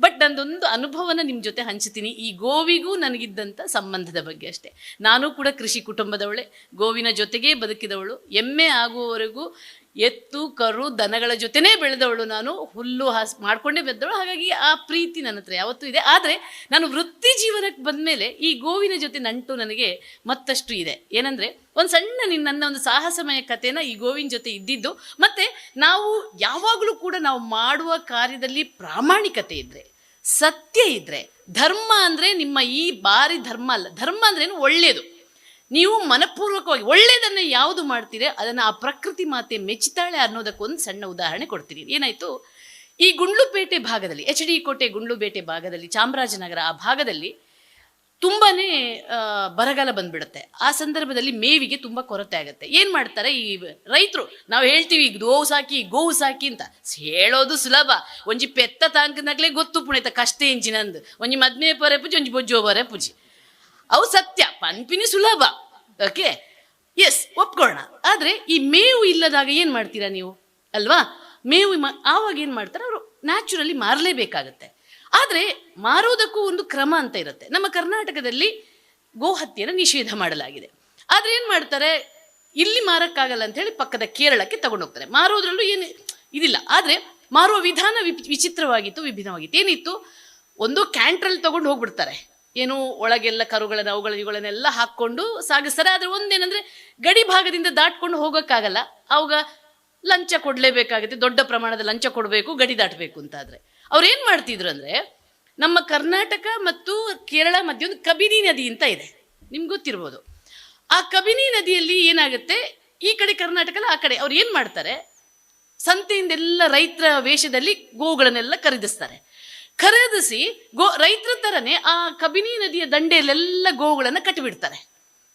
But ನಂದೊಂದು ಅನುಭವನ ನಿಮ್ಮ ಜೊತೆ ಹಂಚ್ತೀನಿ. ಈ ಗೋವಿಗೂ ನನಗಿದ್ದಂಥ ಸಂಬಂಧದ ಬಗ್ಗೆ ಅಷ್ಟೇ. ನಾನು ಕೂಡ ಕೃಷಿ ಕುಟುಂಬದವಳೆ. ಗೋವಿನ ಜೊತೆಗೇ ಬದುಕಿದವಳು. ಎಮ್ಮೆ ಆಗುವವರೆಗೂ ಎತ್ತು, ಕರು, ದನಗಳ ಜೊತೆನೇ ಬೆಳೆದವಳು ನಾನು. ಹುಲ್ಲು ಹಾಸ್, ಮಾಡ್ಕೊಂಡೇ ಬೆದ್ದವಳು ಹಾಗಾಗಿ ಆ ಪ್ರೀತಿ ನನ್ನ ಹತ್ರ ಯಾವತ್ತೂ ಇದೆ. ಆದರೆ ನಾನು ವೃತ್ತಿ ಜೀವನಕ್ಕೆ ಬಂದಮೇಲೆ ಈ ಗೋವಿನ ಜೊತೆ ನಂಟು ನನಗೆ ಮತ್ತಷ್ಟು ಇದೆ. ಏನಂದರೆ ಒಂದು ಸಣ್ಣ ನಿನ್ನ ನನ್ನ ಒಂದು ಸಾಹಸಮಯ ಕಥೆನ ಈ ಗೋವಿನ ಜೊತೆ ಇದ್ದಿದ್ದು. ಮತ್ತು ನಾವು ಯಾವಾಗಲೂ ಕೂಡ ನಾವು ಮಾಡುವ ಕಾರ್ಯದಲ್ಲಿ ಪ್ರಾಮಾಣಿಕತೆ ಇದ್ದರೆ ಸತ್ಯ ಇದ್ದರೆ ಧರ್ಮ ಅಂದರೆ ನಿಮ್ಮ ಈ ಬಾರಿ ಧರ್ಮ ಅಲ್ಲ. ಧರ್ಮ ಅಂದ್ರೇನು ಒಳ್ಳೆಯದು ನೀವು ಮನಪೂರ್ವಕವಾಗಿ ಒಳ್ಳೆಯದನ್ನು ಯಾವುದು ಮಾಡ್ತೀರಿ, ಅದನ್ನು ಆ ಪ್ರಕೃತಿ ಮಾತೆ ಮೆಚ್ಚುತ್ತಾಳೆ ಅನ್ನೋದಕ್ಕೊಂದು ಸಣ್ಣ ಉದಾಹರಣೆ ಕೊಡ್ತೀನಿ. ಏನಾಯಿತು? ಈ ಗುಂಡ್ಲುಪೇಟೆ ಭಾಗದಲ್ಲಿ, ಎಚ್ ಡಿ ಕೋಟೆ ಗುಂಡ್ಲುಪೇಟೆ ಭಾಗದಲ್ಲಿ, ಚಾಮರಾಜನಗರ ಆ ಭಾಗದಲ್ಲಿ ತುಂಬಾ ಬರಗಾಲ ಬಂದ್ಬಿಡುತ್ತೆ. ಆ ಸಂದರ್ಭದಲ್ಲಿ ಮೇವಿಗೆ ತುಂಬ ಕೊರತೆ ಆಗುತ್ತೆ. ಏನು ಮಾಡ್ತಾರೆ ಈ ರೈತರು, ನಾವು ಹೇಳ್ತೀವಿ ಗೋವು ಸಾಕಿ ಗೋವು ಸಾಕಿ ಅಂತ. ಹೇಳೋದು ಸುಲಭ. ಒಂಜಿ ಪೆತ್ತ ತಾಂಕನಾಗಲೇ ಗೊತ್ತು ಪುಣಿತ ಕಷ್ಟ ಇಂಜಿನಂದು ಒಂಜಿ ಮದ್ಮೆ ಪರೆ ಪೂಜೆ, ಒಂಜಿ ಬೊಜ್ಜೋ ಪರೆ ಪೂಜಿ. ಅವು ಸತ್ಯ, ಪನ್ಪಿನಿ ಸುಲಭ. ಓಕೆ ಎಸ್ ಒಪ್ಕೊಳ್ಳೋಣ ಆದರೆ ಈ ಮೇವು ಇಲ್ಲದಾಗ ಏನು ಮಾಡ್ತೀರಾ ನೀವು? ಅಲ್ವಾ? ಮೇವು ಆವಾಗ ಏನು ಮಾಡ್ತಾರೆ? ಅವರು ನ್ಯಾಚುರಲಿ ಮಾರಲೇಬೇಕಾಗತ್ತೆ. ಆದರೆ ಮಾರೋದಕ್ಕೂ ಒಂದು ಕ್ರಮ ಅಂತ ಇರುತ್ತೆ. ನಮ್ಮ ಕರ್ನಾಟಕದಲ್ಲಿ ಗೋಹತ್ಯೆಯನ್ನು ನಿಷೇಧ ಮಾಡಲಾಗಿದೆ. ಆದರೆ ಏನು ಮಾಡ್ತಾರೆ? ಇಲ್ಲಿ ಮಾರಕ್ಕಾಗಲ್ಲ ಅಂತ ಹೇಳಿ ಪಕ್ಕದ ಕೇರಳಕ್ಕೆ ತಗೊಂಡೋಗ್ತಾರೆ. ಮಾರೋದ್ರಲ್ಲೂ ಏನು ಇದಿಲ್ಲ. ಆದರೆ ಮಾರುವ ವಿಧಾನ ವಿಚಿತ್ರವಾಗಿತ್ತು, ವಿಭಿನ್ನವಾಗಿತ್ತು. ಏನಿತ್ತು? ಒಂದು ಕ್ಯಾಂಟ್ರಲ್ಲಿ ತಗೊಂಡು ಹೋಗ್ಬಿಡ್ತಾರೆ. ಏನು ಒಳಗೆಲ್ಲ ಕರುಗಳನ್ನ ಅವುಗಳ ಇವುಗಳನ್ನೆಲ್ಲ ಹಾಕ್ಕೊಂಡು ಸಾಗಿಸ್ತಾರೆ. ಆದರೆ ಒಂದೇನಂದ್ರೆ ಗಡಿ ಭಾಗದಿಂದ ದಾಟ್ಕೊಂಡು ಹೋಗೋಕ್ಕಾಗಲ್ಲ. ಅವಾಗ ಲಂಚ ಕೊಡಲೇಬೇಕಾಗುತ್ತೆ, ದೊಡ್ಡ ಪ್ರಮಾಣದ ಲಂಚ ಕೊಡಬೇಕು, ಗಡಿ ದಾಟಬೇಕು ಅಂತ ಆದರೆ ಅವ್ರು ಏನು ಮಾಡ್ತಿದ್ರು ಅಂದರೆ ನಮ್ಮ ಕರ್ನಾಟಕ ಮತ್ತು ಕೇರಳ ಮಧ್ಯೆ ಒಂದು ಕಬಿನಿ ನದಿ ಅಂತ ಇದೆ. ನಿಮ್ಗೆ ಗೊತ್ತಿರ್ಬೋದು. ಆ ಕಬಿನಿ ನದಿಯಲ್ಲಿ ಏನಾಗುತ್ತೆ? ಈ ಕಡೆ ಕರ್ನಾಟಕ ಆ ಕಡೆ ಅವ್ರು ಏನು ಮಾಡ್ತಾರೆ? ಸಂತೆಯಿಂದೆಲ್ಲ ರೈತರ ವೇಷದಲ್ಲಿ ಗೋವುಗಳನ್ನೆಲ್ಲ ಖರೀದಿಸ್ತಾರೆ. ಖರೀದಿಸಿ ಗೋ ರೈತರ ಥರನೇ ಆ ಕಬಿನಿ ನದಿಯ ದಂಡೆಯಲ್ಲೆಲ್ಲ ಗೋವುಗಳನ್ನು ಕಟ್ಟಿಬಿಡ್ತಾರೆ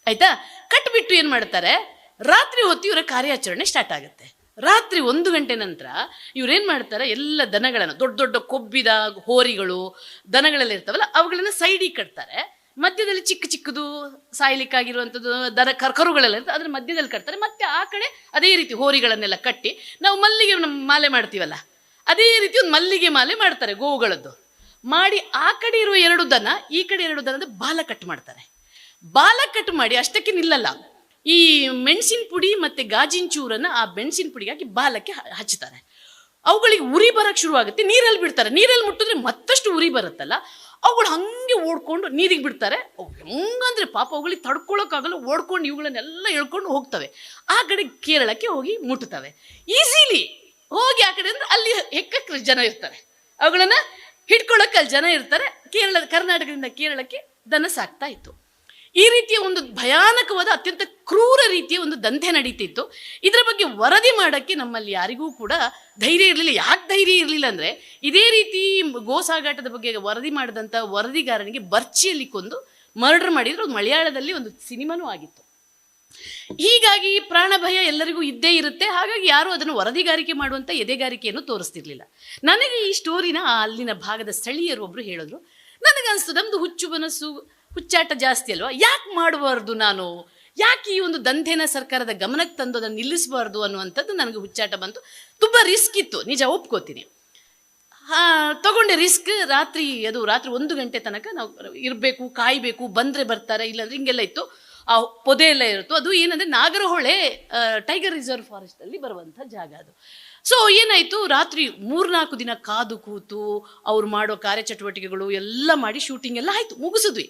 ಆಯ್ತಾ? ಕಟ್ಟಿಬಿಟ್ಟು ಏನು ಮಾಡ್ತಾರೆ? ರಾತ್ರಿ ಹೊತ್ತು ಇವರ ಕಾರ್ಯಾಚರಣೆ ಸ್ಟಾರ್ಟ್ ಆಗುತ್ತೆ. ರಾತ್ರಿ ಒಂದು ಗಂಟೆ ನಂತರ ಇವ್ರೇನು ಮಾಡ್ತಾರೆ? ಎಲ್ಲ ದನಗಳನ್ನು ದೊಡ್ಡ ದೊಡ್ಡ ಕೊಬ್ಬಿದ ಹೋರಿಗಳು ದನಗಳೆಲ್ಲ ಇರ್ತಾವಲ್ಲ ಅವುಗಳನ್ನು ಸೈಡಿಗೆ ಕಟ್ತಾರೆ. ಮಧ್ಯದಲ್ಲಿ ಚಿಕ್ಕ ಚಿಕ್ಕದು ಸಾಯ್ಲಿಕ್ಕಾಗಿರುವಂಥದ್ದು ದನ ಕರ್ಕರುಗಳೆಲ್ಲ ಇರ್ತದೆ ಅದ್ರ ಮಧ್ಯದಲ್ಲಿ ಕಟ್ತಾರೆ. ಮತ್ತೆ ಆ ಕಡೆ ಅದೇ ರೀತಿ ಹೋರಿಗಳನ್ನೆಲ್ಲ ಕಟ್ಟಿ ನಾವು ಮಲ್ಲಿಗೆ ಮಾಲೆ ಮಾಡ್ತೀವಲ್ಲ ಅದೇ ರೀತಿ ಒಂದು ಮಲ್ಲಿಗೆ ಮಾಲೆ ಮಾಡ್ತಾರೆ ಗೋವುಗಳದ್ದು. ಮಾಡಿ ಆ ಕಡೆ ಇರುವ ಎರಡು ದನ, ಈ ಕಡೆ ಎರಡು ದನದ ಬಾಲ ಕಟ್ ಮಾಡ್ತಾರೆ. ಬಾಲ ಕಟ್ ಮಾಡಿ ಅಷ್ಟಕ್ಕೆ ನಿಲ್ಲಲ್ಲ. ಈ ಮೆಣಸಿನ ಪುಡಿ ಮತ್ತೆ ಗಾಜಿನ ಚೂರನ್ನ ಆ ಮೆಣಸಿನ ಪುಡಿಗೆ ಹಾಕಿ ಬಾಲಕ್ಕೆ ಹಚ್ಚುತ್ತಾರೆ. ಅವುಗಳಿಗೆ ಉರಿ ಬರಕ್ಕೆ ಶುರುವಾಗುತ್ತೆ ನೀರಲ್ಲಿ ಬಿಡ್ತಾರೆ. ನೀರಲ್ಲಿ ಮುಟ್ಟಿದ್ರೆ ಮತ್ತಷ್ಟು ಉರಿ ಬರುತ್ತಲ್ಲ. ಅವುಗಳು ಹಾಗೆ ಓಡ್ಕೊಂಡು ನೀರಿಗೆ ಬಿಡ್ತಾರೆ. ಅವು ಹೆಂಗಂದ್ರೆ ಪಾಪ ಅವುಗಳಿಗೆ ತಡ್ಕೊಳ್ಳೋಕ್ಕಾಗಲ್ಲ ಓಡ್ಕೊಂಡು ಇವುಗಳನ್ನೆಲ್ಲ ಎಳ್ಕೊಂಡು ಹೋಗ್ತವೆ. ಆ ಕಡೆ ಕೇರಳಕ್ಕೆ ಹೋಗಿ ಮುಟ್ಟುತ್ತವೆ. ಈಸಿಲಿ ಹೋಗಿ ಆ ಕಡೆ ಅಂದ್ರೆ ಅಲ್ಲಿ ಹೆಕ್ಕಕ್ಕೆ ಜನ ಇರ್ತಾರೆ. ಅವುಗಳನ್ನ ಹಿಡ್ಕೊಳ್ಳೋಕೆ ಅಲ್ಲಿ ಜನ ಇರ್ತಾರೆ. ಕೇರಳ ಕರ್ನಾಟಕದಿಂದ ಕೇರಳಕ್ಕೆ ದನ ಸಾಕ್ತಾ ಇತ್ತು. ಈ ರೀತಿಯ ಒಂದು ಭಯಾನಕವಾದ, ಅತ್ಯಂತ ಕ್ರೂರ ರೀತಿಯ ಒಂದು ದಂಧೆ ನಡೀತಿತ್ತು. ಇದರ ಬಗ್ಗೆ ವರದಿ ಮಾಡೋಕ್ಕೆ ನಮ್ಮಲ್ಲಿ ಯಾರಿಗೂ ಕೂಡ ಧೈರ್ಯ ಇರಲಿಲ್ಲ. ಯಾಕೆ ಧೈರ್ಯ ಇರಲಿಲ್ಲ ಅಂದರೆ, ಇದೇ ರೀತಿ ಗೋಸಾಗಾಟದ ಬಗ್ಗೆ ವರದಿ ಮಾಡಿದಂಥ ವರದಿಗಾರನಿಗೆ ಬರ್ಚಿಯಲ್ಲಿ ಕೊಂದು ಮರ್ಡರ್ ಮಾಡಿದ್ರು ಮಲಯಾಳದಲ್ಲಿ ಒಂದು ಸಿನಿಮಾನೂ ಆಗಿತ್ತು. ಹೀಗಾಗಿ ಪ್ರಾಣ ಭಯ ಎಲ್ಲರಿಗೂ ಇದ್ದೇ ಇರುತ್ತೆ. ಹಾಗಾಗಿ ಯಾರು ಅದನ್ನು ವರದಿಗಾರಿಕೆ ಮಾಡುವಂಥ ಎದೆಗಾರಿಕೆಯನ್ನು ತೋರಿಸ್ತಿರ್ಲಿಲ್ಲ. ನನಗೆ ಈ ಸ್ಟೋರಿನ ಅಲ್ಲಿನ ಭಾಗದ ಸ್ಥಳೀಯರು ಒಬ್ರು ಹೇಳಿದ್ರು, ನನಗನ್ಸ್ತು, ನಮ್ದು ಹುಚ್ಚು ಮನಸ್ಸು ಹುಚ್ಚಾಟ ಜಾಸ್ತಿ ಅಲ್ವಾ? ಯಾಕೆ ಮಾಡಬಾರ್ದು ನಾನು? ಯಾಕೆ ಈ ಒಂದು ದಂಧೆನ ಸರ್ಕಾರದ ಗಮನಕ್ಕೆ ತಂದು ಅದನ್ನು ನಿಲ್ಲಿಸಬಾರ್ದು ಅನ್ನುವಂಥದ್ದು ನನಗೆ ಹುಚ್ಚಾಟ ಬಂತು. ತುಂಬ ರಿಸ್ಕ್ ಇತ್ತು. ನಿಜ ಒಪ್ಕೋತೀನಿ. ತಗೊಂಡೆ ರಿಸ್ಕ್. ರಾತ್ರಿ, ಅದು ರಾತ್ರಿ ಒಂದು ಗಂಟೆ ತನಕ ನಾವು ಇರಬೇಕು, ಕಾಯಬೇಕು, ಬಂದರೆ ಬರ್ತಾರೆ, ಇಲ್ಲಾಂದ್ರೆ ಹಿಂಗೆಲ್ಲ ಇತ್ತು. ಆ ಪೊದೆ ಎಲ್ಲ ಇರುತ್ತೋ, ಅದು ಏನಂದರೆ ನಾಗರಹೊಳೆ ಟೈಗರ್ ರಿಸರ್ವ್ ಫಾರೆಸ್ಟಲ್ಲಿ ಬರುವಂಥ ಜಾಗ ಅದು. ಸೊ ಏನಾಯಿತು? ರಾತ್ರಿ ಮೂರ್ನಾಲ್ಕು ದಿನ ಕಾದು ಕೂತು ಅವ್ರು ಮಾಡೋ ಕಾರ್ಯಚಟುವಟಿಕೆಗಳು ಎಲ್ಲ ಮಾಡಿ ಶೂಟಿಂಗ್ ಎಲ್ಲ ಆಯಿತು, ಮುಗಿಸಿದ್ವಿ.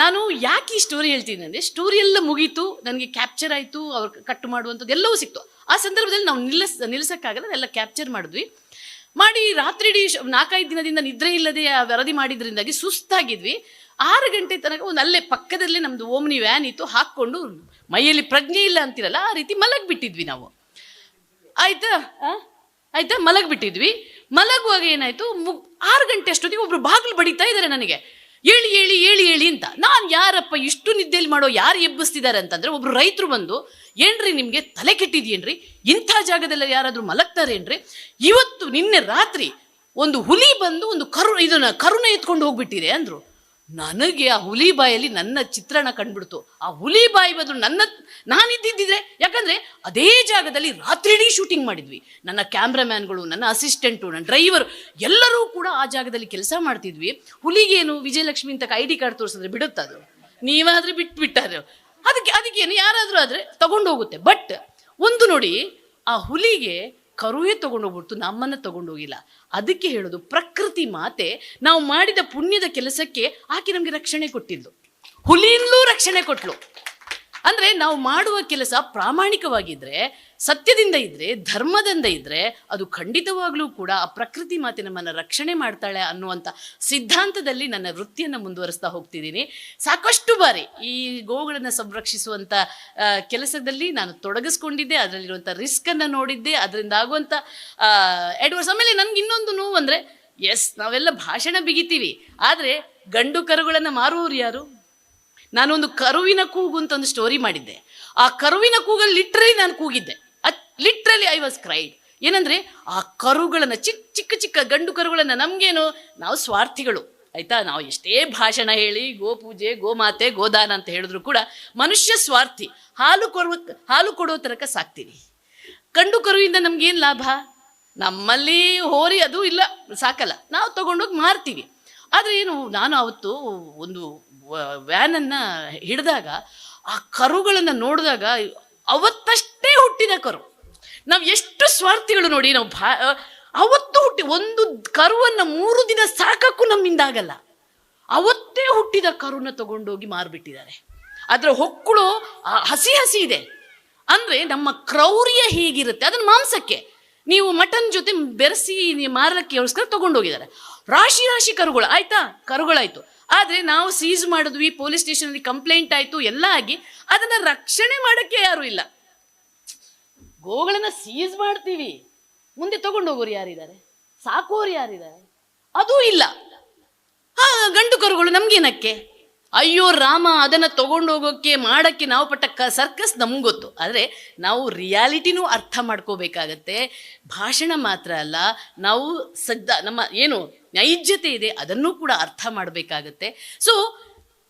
ನಾನು ಯಾಕೆ ಈ ಸ್ಟೋರಿ ಹೇಳ್ತೀನಿ ಅಂದರೆ ಸ್ಟೋರಿ ಎಲ್ಲ ಮುಗೀತು, ನನಗೆ ಕ್ಯಾಪ್ಚರ್ ಆಯಿತು, ಅವ್ರು ಕಟ್ ಮಾಡುವಂಥದ್ದು ಎಲ್ಲವೂ ಸಿಕ್ತು. ಆ ಸಂದರ್ಭದಲ್ಲಿ ನಾವು ನಿಲ್ಲಿಸ್, ನಿಲ್ಲಿಸೋಕ್ಕಾಗಲ್ಲ, ಎಲ್ಲ ಕ್ಯಾಪ್ಚರ್ ಮಾಡಿದ್ವಿ. ಮಾಡಿ ರಾತ್ರಿ ನಾಲ್ಕೈದು ದಿನದಿಂದ ನಿದ್ರೆ ಇಲ್ಲದೆ ವರದಿ ಮಾಡಿದ್ರಿಂದಾಗಿ ಸುಸ್ತಾಗಿದ್ವಿ. ಆರು ಗಂಟೆ ತನಕ ಒಂದು ಅಲ್ಲೇ ಪಕ್ಕದಲ್ಲಿ ನಮ್ಮದು ಓಮ್ನಿ ವ್ಯಾನ್ ಇತ್ತು, ಹಾಕ್ಕೊಂಡು ಮೈಯಲ್ಲಿ ಪ್ರಜ್ಞೆ ಇಲ್ಲ ಅಂತಿರಲ್ಲ, ಆ ರೀತಿ ಮಲಗಿಬಿಟ್ಟಿದ್ವಿ ನಾವು. ಆಯ್ತಾ? ಆಯ್ತಾ? ಮಲಗಿಬಿಟ್ಟಿದ್ವಿ. ಮಲಗುವಾಗ ಏನಾಯ್ತು? ಆರು ಗಂಟೆ ಅಷ್ಟೊತ್ತಿಗೆ ಒಬ್ರು ಬಾಗಿಲು ಬಡಿತಾ ಇದ್ದಾರೆ ನನಗೆ. ಏಳಿ ಹೇಳಿ ಏಳಿ ಏಳಿ ಅಂತ. ನಾನು ಯಾರಪ್ಪ ಇಷ್ಟು ನಿದ್ದೆಯಲ್ಲಿ ಮಾಡೋ, ಯಾರು ಎಬ್ಬಿಸ್ತಿದ್ದಾರೆ ಅಂತಂದ್ರೆ ಒಬ್ರು ರೈತರು ಬಂದು, ಏನ್ರಿ ನಿಮಗೆ ತಲೆ ಕೆಟ್ಟಿದ್ಯೇನ್ರಿ? ಇಂಥ ಜಾಗದಲ್ಲಿ ಯಾರಾದರೂ ಮಲಗ್ತಾರೇನ್ರಿ? ಇವತ್ತು ನಿನ್ನೆ ರಾತ್ರಿ ಒಂದು ಹುಲಿ ಬಂದು ಒಂದು ಕರು ಇದನ್ನ ಕರುಣ ಎತ್ಕೊಂಡು ಹೋಗ್ಬಿಟ್ಟಿದೆ ಅಂದ್ರು. ನನಗೆ ಆ ಹುಲಿ ಬಾಯಲ್ಲಿ ನನ್ನ ಚಿತ್ರಣ ಕಂಡುಬಿಡ್ತು. ಆ ಹುಲಿ ಬಾಯಿ ಬದಲು ನನ್ನ ನಾನಿದ್ದಿದ್ದಿದ್ರೆ ಯಾಕಂದ್ರೆ ಅದೇ ಜಾಗದಲ್ಲಿ ರಾತ್ರಿಡೀ ಶೂಟಿಂಗ್ ಮಾಡಿದ್ವಿ. ನನ್ನ ಕ್ಯಾಮ್ರಾಮ್ಯಾನ್ಗಳು ನನ್ನ ಅಸಿಸ್ಟೆಂಟು ನನ್ನ ಡ್ರೈವರ್ ಎಲ್ಲರೂ ಕೂಡ ಆ ಜಾಗದಲ್ಲಿ ಕೆಲಸ ಮಾಡ್ತಿದ್ವಿ. ಹುಲಿಗೇನು ವಿಜಯಲಕ್ಷ್ಮಿ ಅಂತ ಐ ಡಿ ಕಾರ್ಡ್ ತೋರಿಸಿದ್ರೆ ಬಿಡುತ್ತದು ನೀವಾದ್ರೆ ಬಿಟ್ಬಿಟ್ಟಾರೆ. ಅದಕ್ಕೆ, ಅದಕ್ಕೇನು ಯಾರಾದರೂ ಆದರೆ ತಗೊಂಡೋಗುತ್ತೆ. ಬಟ್ ಒಂದು ನೋಡಿ, ಆ ಹುಲಿಗೆ ಕರುವೇ ತಗೊಂಡೋಗ್ಬಿಡ್ತು ನಮ್ಮನ್ನು ತಗೊಂಡೋಗಿಲ್ಲ ಅದಕ್ಕೆ ಹೇಳೋದು, ಪ್ರಕೃತಿ ಮಾತೆ ನಾವು ಮಾಡಿದ ಪುಣ್ಯದ ಕೆಲಸಕ್ಕೆ ಆಕೆ ನಮಗೆ ರಕ್ಷಣೆ ಕೊಟ್ಟಿದ್ದು ಹುಲಿಯಿಂದಲೂ ರಕ್ಷಣೆ ಕೊಟ್ಲು. ಅಂದ್ರೆ ನಾವು ಮಾಡುವ ಕೆಲಸ ಪ್ರಾಮಾಣಿಕವಾಗಿದ್ದರೆ ಸತ್ಯದಿಂದ ಇದ್ದರೆ ಧರ್ಮದಿಂದ ಇದ್ದರೆ ಅದು ಖಂಡಿತವಾಗಲೂ ಕೂಡ ಆ ಪ್ರಕೃತಿ ಮಾತೆ ನಮ್ಮನ್ನು ರಕ್ಷಣೆ ಮಾಡ್ತಾಳೆ ಅನ್ನುವಂಥ ಸಿದ್ಧಾಂತದಲ್ಲಿ ನನ್ನ ವೃತ್ತಿಯನ್ನು ಮುಂದುವರಿಸ್ತಾ ಹೋಗ್ತಿದ್ದೀನಿ. ಸಾಕಷ್ಟು ಬಾರಿ ಈ ಗೋವುಗಳನ್ನು ಸಂರಕ್ಷಿಸುವಂಥ ಕೆಲಸದಲ್ಲಿ ನಾನು ತೊಡಗಿಸ್ಕೊಂಡಿದ್ದೆ ಅದರಲ್ಲಿರುವಂಥ ರಿಸ್ಕನ್ನು ನೋಡಿದ್ದೆ, ಅದರಿಂದ ಆಗುವಂಥ ಎಡ್ವರ್ಸ್ ಆಮೇಲೆ ನನಗೆ ಇನ್ನೊಂದು ನೋವು ಅಂದರೆ ಎಸ್ ನಾವೆಲ್ಲ ಭಾಷಣ ಬಿಗಿತೀವಿ. ಆದರೆ ಗಂಡು ಕರುಗಳನ್ನು ಮಾರುವವರು ಯಾರು? ನಾನೊಂದು ಕರುವಿನ ಕೂಗು ಅಂತ ಒಂದು ಸ್ಟೋರಿ ಮಾಡಿದ್ದೆ. ಆ ಕರುವಿನ ಕೂಗಲ್ಲಿ ಲಿಟ್ರಲಿ ನಾನು ಕೂಗಿದ್ದೆ. ಅತ್ ಲಿಟ್ರಲಿ ಐ ವಾಸ್ ಕ್ರೈಡ್ ಏನಂದ್ರೆ ಆ ಕರುಗಳನ್ನು ಚಿಕ್ಕ ಚಿಕ್ಕ ಚಿಕ್ಕ ಗಂಡು ಕರುಗಳನ್ನು ನಮಗೇನು ನಾವು ಸ್ವಾರ್ಥಿಗಳು. ಆಯ್ತಾ? ನಾವು ಎಷ್ಟೇ ಭಾಷಣ ಹೇಳಿ ಗೋಪೂಜೆ ಗೋಮಾತೆ ಗೋದಾನ ಅಂತ ಹೇಳಿದ್ರು ಕೂಡ ಮನುಷ್ಯ ಸ್ವಾರ್ಥಿ. ಹಾಲು ಕೊಡುವ ಹಾಲು ಕೊಡೋ ತನಕ ಸಾಕ್ತೀವಿ ಗಂಡು ಕರುವಿಂದ ನಮ್ಗೇನು ಲಾಭ? ನಮ್ಮಲ್ಲಿ ಹೋರಿ ಅದು ಇಲ್ಲ, ಸಾಕಲ್ಲ. ನಾವು ತಗೊಂಡೋಗಿ ಮಾರ್ತೀವಿ. ಆದರೆ ಏನು, ನಾನು ಅವತ್ತು ಒಂದು ವ್ಯಾನನ್ನು ಹಿಡಿದಾಗ ಆ ಕರುಗಳನ್ನು ನೋಡಿದಾಗ ಅವತ್ತಷ್ಟೇ ಹುಟ್ಟಿದ ಕರು. ನಾವು ಎಷ್ಟು ಸ್ವಾರ್ಥಿಗಳು ನೋಡಿ, ನಾವು ಭಾ ಅವತ್ತು ಹುಟ್ಟಿ, ಒಂದು ಕರುವನ್ನು ಮೂರು ದಿನ ಸಾಕಕ್ಕೂ ನಮ್ಮಿಂದ ಆಗಲ್ಲ. ಅವತ್ತೇ ಹುಟ್ಟಿದ ಕರುನ ತಗೊಂಡೋಗಿ ಮಾರ್ಬಿಟ್ಟಿದ್ದಾರೆ. ಅದರ ಹೊಕ್ಕಳು ಹಸಿ ಹಸಿ ಇದೆ. ಅಂದರೆ ನಮ್ಮ ಕ್ರೌರ್ಯ ಹೇಗಿರುತ್ತೆ, ಅದನ್ನು ಮಾಂಸಕ್ಕೆ. ನೀವು ಮಟನ್ ಜೊತೆ ಬೆರೆಸಿ ಮಾರಲಿಕ್ಕೆ ಯೋಸ್ಕರ ತಗೊಂಡೋಗಿದ್ದಾರೆ. ರಾಶಿ ರಾಶಿ ಕರುಗಳು, ಆಯ್ತಾ? ಕರುಗಳಾಯ್ತು. ಆದ್ರೆ ನಾವು ಸೀಸ್ ಮಾಡಿದ್ವಿ, ಪೊಲೀಸ್ ಸ್ಟೇಷನಲ್ಲಿ ಕಂಪ್ಲೇಂಟ್ ಆಯಿತು, ಎಲ್ಲ ಆಗಿ ಅದನ್ನು ರಕ್ಷಣೆ ಮಾಡೋಕ್ಕೆ ಯಾರೂ ಇಲ್ಲ. ಗೋಗಳನ್ನು ಸೀಸ್ ಮಾಡ್ತೀವಿ. ಮುಂದೆ ತಗೊಂಡೋಗೋರು ಯಾರಿದ್ದಾರೆ? ಸಾಕೋರು ಯಾರಿದ್ದಾರೆ? ಅದೂ ಇಲ್ಲ. ಹಾ ಗಂಡು ಕರುಗಳು ನಮ್ಗೇನಕ್ಕೆ? ಅಯ್ಯೋ ರಾಮ, ಅದನ್ನು ತಗೊಂಡೋಗೋಕ್ಕೆ ಮಾಡೋಕ್ಕೆ ನಾವು ಪಟ್ಟ ಕ ಸರ್ಕಸ್ ನಮ್ಗೆ ಗೊತ್ತು. ಆದರೆ ನಾವು ರಿಯಾಲಿಟಿನೂ ಅರ್ಥ ಮಾಡ್ಕೋಬೇಕಾಗತ್ತೆ. ಭಾಷಣ ಮಾತ್ರ ಅಲ್ಲ, ನಾವು ಸದ್ದ ನಮ್ಮ ಏನು ನೈಜತೆ ಇದೆ ಅದನ್ನು ಕೂಡ ಅರ್ಥ ಮಾಡಬೇಕಾಗತ್ತೆ. ಸೊ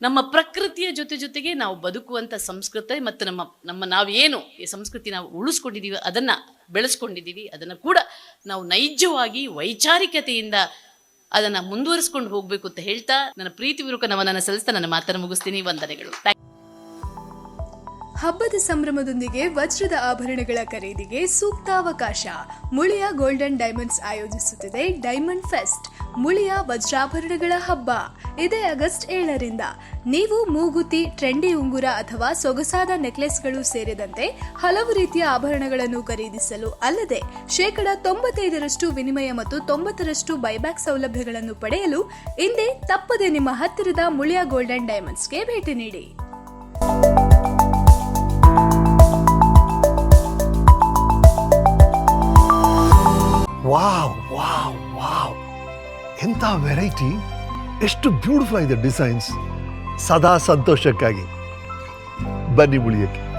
ನಮ್ಮ ಪ್ರಕೃತಿಯ ಜೊತೆ ಜೊತೆಗೆ ನಾವು ಬದುಕುವಂಥ ಸಂಸ್ಕೃತಿ ಮತ್ತು ನಮ್ಮ ನಮ್ಮ ನಾವೇನು ಈ ಸಂಸ್ಕೃತಿ ನಾವು ಉಳಿಸ್ಕೊಂಡಿದ್ದೀವಿ ಅದನ್ನು ಬೆಳೆಸ್ಕೊಂಡಿದ್ದೀವಿ ಅದನ್ನು ಕೂಡ ನಾವು ನೈಜವಾಗಿ, ವೈಚಾರಿಕತೆಯಿಂದ ಅದನ್ನು ಮುಂದುವರಿಸ್ಕೊಂಡು ಹೋಗಬೇಕು ಅಂತ ಹೇಳ್ತಾ ನನ್ನ ಪ್ರೀತಿ ವಿರುಕ ನನ್ನ ಸಲ್ಲಿಸ್ತಾ ನನ್ನ ಮಾತನ್ನು ಮುಗಿಸ್ತೀನಿ. ವಂದನೆಗಳು. ಥ್ಯಾಂಕ್. ಹಬ್ಬದ ಸಂಭ್ರಮದೊಂದಿಗೆ ವಜ್ರದ ಆಭರಣಗಳ ಖರೀದಿಗೆ ಸೂಕ್ತ ಅವಕಾಶ ಮುಳಿಯ ಗೋಲ್ಡನ್ ಡೈಮಂಡ್ಸ್ ಆಯೋಜಿಸುತ್ತಿದೆ ಡೈಮಂಡ್ ಫೆಸ್ಟ್, ಮುಳಿಯ ವಜ್ರಾಭರಣಗಳ ಹಬ್ಬ. ಇದೇ ಆಗಸ್ಟ್ ಏಳರಿಂದ. ನೀವು ಮೂಗುತಿ, ಟ್ರೆಂಡಿ ಉಂಗುರ ಅಥವಾ ಸೊಗಸಾದ ನೆಕ್ಲೆಸ್ಗಳು ಸೇರಿದಂತೆ ಹಲವು ರೀತಿಯ ಆಭರಣಗಳನ್ನು ಖರೀದಿಸಲು ಅಲ್ಲದೆ ಶೇಕಡ ತೊಂಬತ್ತೈದರಷ್ಟು ವಿನಿಮಯ ಮತ್ತು ತೊಂಬತ್ತರಷ್ಟು ಬೈಬ್ಯಾಕ್ ಸೌಲಭ್ಯಗಳನ್ನು ಪಡೆಯಲು ಇಂದೇ ತಪ್ಪದೆ ನಿಮ್ಮ ಹತ್ತಿರದ ಮುಳಿಯ ಗೋಲ್ಡನ್ ಡೈಮಂಡ್ಸ್ಗೆ ಭೇಟಿ ನೀಡಿ. Wow wow wow. ಎಂಥ ವೆರೈಟಿ ಎಷ್ಟು ಬ್ಯೂಟಿಫುಲ್ ಆಗಿದೆ ಡಿಸೈನ್ಸ್ ಸದಾ ಸಂತೋಷಕ್ಕಾಗಿ. ಬನ್ನಿ ಉಳಿಯಕ್ಕೆ.